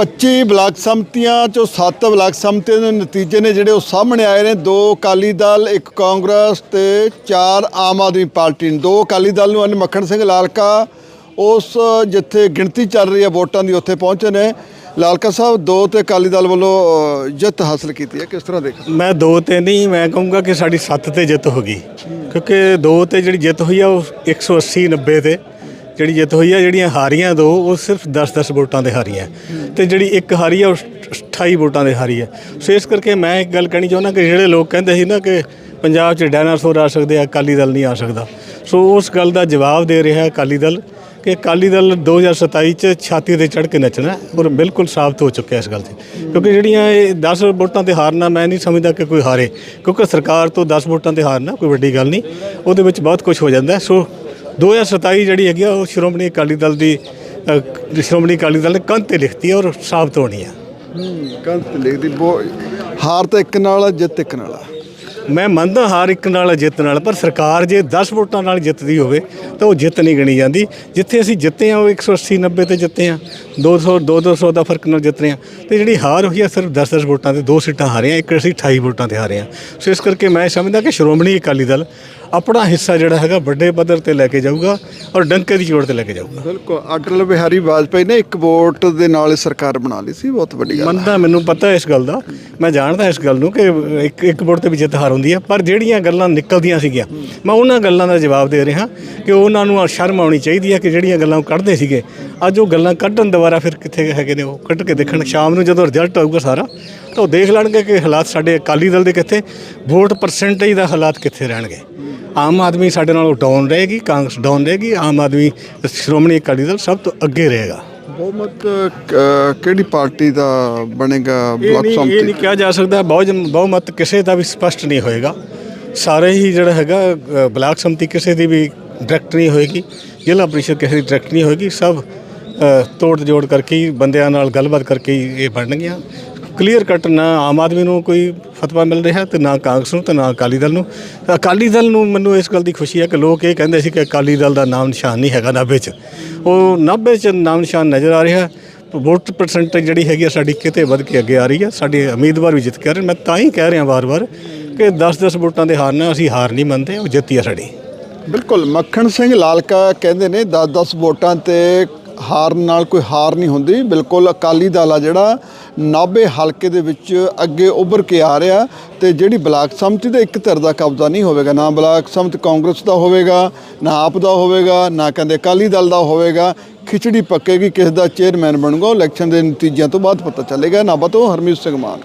25 block ਸੰਮਤੀਆਂ ਚੋਂ 7 block ਸੰਮਤੀਆਂ ਦੇ ਨਤੀਜੇ ਨੇ ਜਿਹੜੇ ਉਹ ਸਾਹਮਣੇ ਆਏ ਨੇ। ਦੋ ਅਕਾਲੀ ਦਲ, ਇੱਕ ਕਾਂਗਰਸ ਤੇ ਚਾਰ ਆਮ ਆਦਮੀ ਪਾਰਟੀ ਨੇ। ਦੋ ਅਕਾਲੀ ਦਲ ਨੂੰ ਹਨ ਮੱਖਣ ਸਿੰਘ ਲਾਲਕਾ ਉਸ ਜਿੱਥੇ ਗਿਣਤੀ ਚੱਲ ਰਹੀ ਹੈ ਵੋਟਾਂ ਦੀ ਉੱਥੇ ਪਹੁੰਚੇ ਨੇ। ਲਾਲਕਾ ਸਾਹਿਬ, ਦੋ ਤੇ ਅਕਾਲੀ ਦਲ ਵੱਲੋਂ ਜਿੱਤ ਹਾਸਲ ਕੀਤੀ ਹੈ। ਕਿਸ ਤਰ੍ਹਾਂ ਦੇਖ ਮੈਂ ਦੋ ਤੇ ਨਹੀਂ, ਮੈਂ ਕਹੂੰਗਾ ਕਿ ਸਾਡੀ 7 ਤੇ ਜਿੱਤ ਹੋ ਗਈ। ਕਿਉਂਕਿ ਦੋ ਤੇ ਜਿਹੜੀ ਜਿੱਤ ਹੋਈ ਆ, ਉਹ 180 90 ਤੇ। ਜਿਹੜੀ ਜਿੱਤ ਹੋਈ ਹੈ ਜਿਹੜੀਆਂ ਹਾਰੀਆਂ ਦੋ, ਉਹ ਸਿਰਫ 10-10 ਵੋਟਾਂ ਦੇ ਹਾਰੀਆਂ ਤੇ ਜਿਹੜੀ ਇੱਕ ਹਾਰੀ ਹੈ ਉਹ 28 ਵੋਟਾਂ ਦੇ ਹਾਰੀ ਹੈ ਸੋ ਇਸ ਕਰਕੇ ਮੈਂ ਇੱਕ ਗੱਲ ਕਹਿਣੀ ਚਾਹੁੰਦਾ ਕਿ ਜਿਹੜੇ ਲੋਕ ਕਹਿੰਦੇ ਸੀ ਨਾ ਕਿ ਪੰਜਾਬ 'ਚ ਡਾਇਨਾਸੌਰ ਆ ਸਕਦੇ ਆ, ਅਕਾਲੀ ਦਲ ਨਹੀਂ ਆ ਸਕਦਾ। ਸੋ ਉਸ ਗੱਲ ਦਾ ਜਵਾਬ ਦੇ ਰਿਹਾ ਅਕਾਲੀ ਦਲ ਕਿ ਅਕਾਲੀ ਦਲ 2027 ਚ ਛਾਤੀ ਤੇ ਚੜ੍ਹ ਕੇ ਨੱਚਣਾ ਔਰ ਬਿਲਕੁਲ ਸਾਬਤ ਹੋ ਚੁੱਕਿਆ ਇਸ ਗੱਲ ਤੇ। ਕਿਉਂਕਿ ਜਿਹੜੀਆਂ ਇਹ 10 ਵੋਟਾਂ ਤੇ ਹਾਰਨਾ, ਮੈਂ ਨਹੀਂ ਸਮਝਦਾ ਕਿ ਕੋਈ ਹਾਰੇ। ਕਿਉਂਕਿ ਸਰਕਾਰ ਤੋਂ 10 ਵੋਟਾਂ ਤੇ ਹਾਰਨਾ ਕੋਈ ਵੱਡੀ ਗੱਲ ਨਹੀਂ। ਉਹਦੇ ਵਿੱਚ ਬਹੁਤ ਕੁਝ ਹੋ ਜਾਂਦਾ। ਸੋ 2027 ਜਿਹੜੀ ਹੈਗੀ ਆ ਉਹ ਸ਼੍ਰੋਮਣੀ ਅਕਾਲੀ ਦਲ ਦੀ ਅ, ਸ਼੍ਰੋਮਣੀ ਅਕਾਲੀ ਦਲ ਨੇ ਕੰਧ ਤੇ ਲਿਖਤੀ ਹੈ ਔਰ ਸਾਬਤ ਹੋਣੀ ਆ ਕੰਤ ਲਿਖਦੀ ਬਹੁਤ ਹਾਰ ਤਾਂ ਇੱਕ ਨਾਲ ਆ, ਜਿੱਤ ਇੱਕ ਨਾਲ ਆ। ਮੈਂ ਮੰਨਦਾ ਹਾਰ ਇੱਕ ਨਾਲ ਜਿੱਤ ਨਾਲ ਪਰ ਸਰਕਾਰ ਜੇ 10 ਵੋਟਾਂ ਨਾਲ ਜਿੱਤਦੀ ਹੋਵੇ ਤਾਂ ਉਹ ਜਿੱਤ ਨਹੀਂ ਗਣੀ ਜਾਂਦੀ। ਜਿੱਥੇ ਅਸੀਂ ਜਿੱਤੇ ਆ ਉਹ 180 90 ਤੇ ਜਿੱਤੇ ਆ 200 200 ਦਾ ਫ਼ਰਕ ਨਾਲ ਜਿੱਤ ਰਹੇ ਆ ਤੇ ਜਿਹੜੀ ਹਾਰ ਹੋਈ ਆ ਸਿਰਫ 10 10 ਵੋਟਾਂ ਤੇ ਦੋ ਸੀਟਾਂ ਹਾਰੇ ਆ ਇੱਕ ਅਸੀਂ 28 ਵੋਟਾਂ ਤੇ ਹਾਰੇ ਆ ਸੋ ਇਸ ਕਰਕੇ ਮੈਂ ਸਮਝਦਾ ਕਿ ਸ਼੍ਰੋਮਣੀ ਅਕਾਲੀ ਦਲ ਆਪਣਾ ਹਿੱਸਾ ਜਿਹੜਾ ਹੈਗਾ ਵੱਡੇ ਪੱਧਰ ਤੇ ਲੈ ਕੇ ਜਾਊਗਾ ਔਰ ਡੰਕੇ ਦੀ ਜੋੜ ਤੇ ਲੈ ਕੇ ਜਾਊਗਾ। ਬਿਲਕੁਲ ਅਟਲ ਬਿਹਾਰੀ ਵਾਜਪਾਈ ਨੇ ਇੱਕ ਵੋਟ ਦੇ ਨਾਲ ਸਰਕਾਰ ਬਣਾ ਲਈ ਸੀ ਬਹੁਤ ਵੱਡੀ ਗੱਲ। ਮੰਨਦਾ ਮੈਨੂੰ ਪਤਾ ਇਸ ਗੱਲ ਦਾ। ਮੈਂ ਜਾਣਦਾ ਇਸ ਗੱਲ ਨੂੰ ਕਿ ਇੱਕ ਇੱਕ ਵੋਟ ਤੇ ਵੀ ਜਿੱਤ ਹਾਰ ਹੁੰਦੀ ਹੈ, ਪਰ ਜਿਹੜੀਆਂ ਗੱਲਾਂ ਨਿਕਲਦੀਆਂ ਸੀਗੀਆਂ, ਮੈਂ ਉਹਨਾਂ ਗੱਲਾਂ ਦਾ ਜਵਾਬ ਦੇ ਰਿਹਾ ਕਿ ਉਹਨਾਂ ਨੂੰ ਸ਼ਰਮ ਆਉਣੀ ਚਾਹੀਦੀ ਹੈ ਕਿ ਜਿਹੜੀਆਂ ਗੱਲਾਂ ਉਹ ਕੱਢਦੇ ਸੀਗੇ, ਅੱਜ ਉਹ ਗੱਲਾਂ ਕੱਢਣ ਦੁਬਾਰਾ ਫਿਰ ਕਿੱਥੇ ਹੈਗੇ ਨੇ ਉਹ ਕੱਢ ਕੇ ਦੇਖਣ, ਸ਼ਾਮ ਨੂੰ ਜਦੋਂ ਰਿਜ਼ਲਟ ਆਊਗਾ ਸਾਰਾ, ਤਾਂ ਉਹ ਦੇਖ ਲੈਣਗੇ ਕਿ ਹਾਲਾਤ ਸਾਡੇ ਅਕਾਲੀ ਦਲ ਦੇ ਕਿੱਥੇ ਵੋਟ ਪਰਸੈਂਟੇਜ ਦਾ ਹਾਲਾਤ ਕਿੱਥੇ ਰਹਿਣਗੇ। ਆਮ ਆਦਮੀ ਸਾਡੇ ਨਾਲੋਂ ਡਾਊਨ ਰਹੇਗੀ, ਕਾਂਗਰਸ ਡਾਊਨ ਰਹੇਗੀ, ਆਮ ਆਦਮੀ ਸ਼੍ਰੋਮਣੀ ਅਕਾਲੀ ਦਲ ਸਭ ਤੋਂ ਅੱਗੇ ਰਹੇਗਾ। ਬਹੁਮਤ ਕਿਹੜੀ ਪਾਰਟੀ ਦਾ ਬਣੇਗਾ ਇਹ ਬਲਾਕ ਨਹੀਂ ਇਹ ਸੰਮਤੀ ਨਹੀਂ ਕਿਹਾ ਜਾ ਸਕਦਾ ਬਹੁ ਬਹੁਮਤ ਕਿਸੇ ਦਾ ਵੀ ਸਪਸ਼ਟ ਨਹੀਂ ਹੋਏਗਾ ਸਾਰੇ ਹੀ ਜਿਹੜਾ ਹੈਗਾ ਅ, ਬਲਾਕ ਸੰਮਤੀ ਕਿਸੇ ਦੀ ਵੀ ਡਾਇਰੈਕਟ ਨਹੀਂ ਹੋਏਗੀ ਜ਼ਿਲ੍ਹਾ ਪ੍ਰੀਸ਼ਦ ਕਿਸੇ ਦੀ ਡਾਇਰੈਕਟ ਨਹੀਂ ਹੋਏਗੀ ਸਭ ਅ, ਤੋੜ ਜੋੜ ਕਰਕੇ ਹੀ ਬੰਦਿਆਂ ਨਾਲ ਗੱਲਬਾਤ ਕਰਕੇ ਹੀ ਇਹ ਬਣਨਗੀਆਂ ਕਲੀਅਰ ਕੱਟ ਨਾ ਆਮ ਆਦਮੀ ਨੂੰ ਕੋਈ ਫਤਵਾ ਮਿਲ ਰਿਹਾ ਤੇ ਨਾ ਕਾਂਗਰਸ ਨੂੰ ਤੇ ਨਾ ਅਕਾਲੀ ਦਲ ਨੂੰ। ਤਾਂ ਅਕਾਲੀ ਦਲ ਨੂੰ ਮੈਨੂੰ ਇਸ ਗੱਲ ਦੀ ਖੁਸ਼ੀ ਹੈ ਕਿ ਲੋਕ ਇਹ ਕਹਿੰਦੇ ਸੀ ਕਿ ਅਕਾਲੀ ਦਲ ਦਾ ਨਾਮ ਨਿਸ਼ਾਨ ਨਹੀਂ ਹੈਗਾ ਨਾਭੇ 'ਚ। ਉਹ ਨਾਭੇ 'ਚ ਨਾਮ ਨਿਸ਼ਾਨ ਨਜ਼ਰ ਆ ਰਿਹਾ। ਵੋਟ ਪਰਸੈਂਟੇਜ ਜਿਹੜੀ ਹੈਗੀ ਆ ਸਾਡੀ ਕਿਤੇ ਵੱਧ ਕੇ ਅੱਗੇ ਆ ਰਹੀ ਹੈ ਸਾਡੇ ਉਮੀਦਵਾਰ ਵੀ ਜਿੱਤ ਕੇ ਆ ਰਹੇ ਨੇ। ਮੈਂ ਤਾਂ ਹੀ ਕਹਿ ਰਿਹਾ ਵਾਰ-ਵਾਰ ਕਿ 10-10 ਵੋਟਾਂ ਦੇ ਹਾਰ ਨਾਲ ਅਸੀਂ ਹਾਰ ਨਹੀਂ ਮੰਨਦੇ, ਉਹ ਜਿੱਤੀ ਆ ਸਾਡੀ। ਬਿਲਕੁਲ, ਮੱਖਣ ਸਿੰਘ ਲਾਲਕਾ ਕਹਿੰਦੇ ਨੇ 10-10 ਵੋਟਾਂ ਤੇ ਹਾਰ ਨਾਲ ਕੋਈ ਹਾਰ ਨਹੀਂ ਹੁੰਦੀ। ਬਿਲਕੁਲ ਅਕਾਲੀ ਦਲ ਆ ਜਿਹੜਾ 90 ਹਲਕੇ ਦੇ ਵਿੱਚ ਅੱਗੇ ਉੱਭਰ ਕੇ ਆ ਰਿਹਾ ਤੇ ਜਿਹੜੀ ਬਲਾਕ ਸੰਮਤੀ ਦੇ ਇੱਕ ਧਿਰ ਦਾ ਕਬਜ਼ਾ ਨਹੀਂ ਹੋਵੇਗਾ। ਨਾ ਬਲਾਕ ਸੰਮਤੀ ਕਾਂਗਰਸ ਦਾ ਹੋਵੇਗਾ, ਨਾ ਆਪ ਦਾ ਹੋਵੇਗਾ, ਨਾ ਕਹਿੰਦੇ ਅਕਾਲੀ ਦਲ ਦਾ ਹੋਵੇਗਾ। ਖਿਚੜੀ ਪੱਕੇਗੀ, ਕਿਸ ਦਾ ਚੇਅਰਮੈਨ ਬਣੂਗਾ ਇਲੈਕਸ਼ਨ ਦੇ ਨਤੀਜਿਆਂ ਤੋਂ ਬਾਅਦ ਪਤਾ ਚੱਲੇਗਾ। ਨਾਭਾ ਤੋਂ ਹਰਮੀਤ ਸਿੰਘ ਮਾਨ।